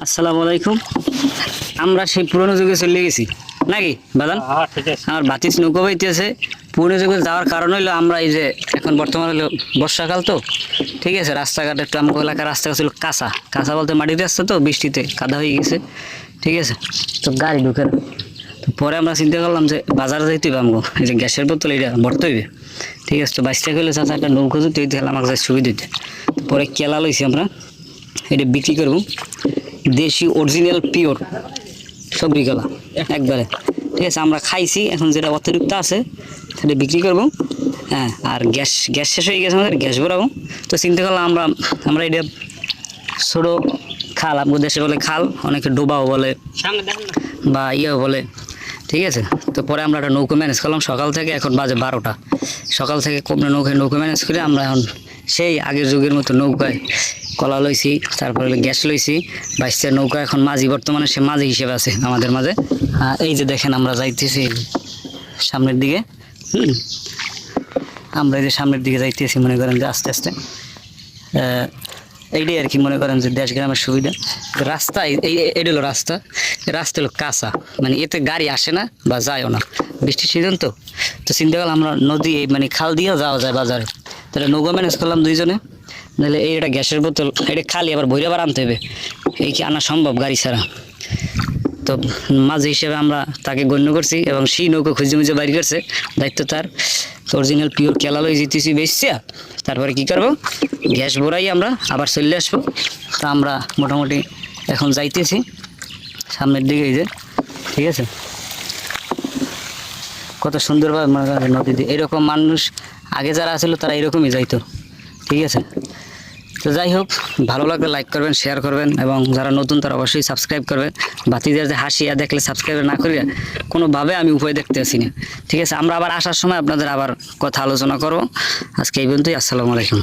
আসসালামু আলাইকুম। আমরা সেই পুরনো যুগে চলে গেছি নাকি বাদান হ্যাঁ আমার বাতিস নৌকো বাইতেছে। পুরনো যুগে যাওয়ার কারণ হইল আমরা এই যে এখন বর্তমান হলো বর্ষাকাল তো। ঠিক আছে রাস্তাঘাট একটু আমার এলাকার রাস্তাঘাট ছিল কাঁচা। কাঁচা বলতে মাটির রাস্তা তো বৃষ্টিতে কাদা হয়ে গেছে। ঠিক আছে তো গাড়ি ঢুকে তো পরে আমরা চিন্তা করলাম যে বাজারে যাইতে হবে আমগো। এই যে গ্যাসের বোতল এটা ভরতে হইবে। ঠিক আছে তো বাইশটা করলে চাচা একটা নৌকো যদি দিতে হলে আমাকে সুবিধা দিতে পরে কেলা লইছি আমরা। এটা বিক্রি করব। দেশি অরিজিনাল পিওর সবজি কলা একবারে। ঠিক আছে, আমরা খাইছি, এখন যেটা অতিরিক্ত আছে, সেটা বিক্রি করব। হ্যাঁ আর গ্যাস গ্যাস শেষ হয়ে গেছে আমাদের, গ্যাস ভরাবো। তো চিন্তা করলাম আমরা আমরা এটা ছোটো খাল, আমাদের দেশে বলে খাল, অনেকে ডোবাও বলে বা ইয়েও বলে। ঠিক আছে, তো পরে আমরা একটা নৌকো ম্যানেজ করলাম, সকাল থেকে এখন বাজে বারোটা। সকাল থেকে কমে নৌকায় নৌকো ম্যানেজ করে আমরা এখন সেই আগের যুগের মতো নৌকায় কলা লইছি, তারপরে গ্যাস লইছি বাইশটা নৌকা এখন মাঝি, বর্তমানে সে মাঝি হিসেবে আছে আমাদের মাঝে। এই যে দেখেন আমরা যাইতেছি সামনের দিকে, হুম। আমরা এই যে সামনের দিকে যাইতেছি, মনে করেন যে আস্তে আস্তে। এইটাই আর কি মনে করেন যে দেশ গ্রামের সুবিধা। রাস্তা, এই- এটা হলো রাস্তা। রাস্তা হলো কাঁচা মানে এতে গাড়ি আসে না বা যায়ও না। বৃষ্টির সিজন তো। তো চিন্তা করলাম আমরা নদী মানে খাল দিয়েও যাওয়া যায় বাজারে। তাহলে নৌকা ম্যানেজ করলাম দুইজনে। নাহলে এই এটা গ্যাসের বোতল, এটা খালি আবার ভৈরা আবার আনতে হবে। এই কি আনা সম্ভব গাড়ি ছাড়া? তো মাঝে হিসেবে আমরা তাকে গণ্য করছি এবং সেই নৌকো খুঁজে মুজে বাইর করছে। দায়িত্ব তার। অরিজিনাল পিওর কেলালই জিতেছি বেচছিয়া তারপরে কি করব? গ্যাস ভরাই আমরা, আবার চলে আসব। তা আমরা মোটামুটি এখন যাইতেছি। সামনের দিকে এই যে, ঠিক আছে? কত সুন্দরভাবে মনে করেন নদীতে। এরকম মানুষ আগে যারা আছিল তারা এরকমই যাইতো। ঠিক আছে? তো যাই হোক, ভালো লাগলে লাইক করবেন শেয়ার করবেন এবং যারা নতুন তারা অবশ্যই সাবস্ক্রাইব করবেন বাতিদের যে হাসিয়া দেখলে সাবস্ক্রাইব না করিয়া কোনোভাবে আমি উপায় দেখতে আসি না। ঠিক আছে, আমরা আবার আসার সময় আপনাদের আবার কথা আলোচনা করব। আজকে এই পর্যন্তই, আসসালামু আলাইকুম।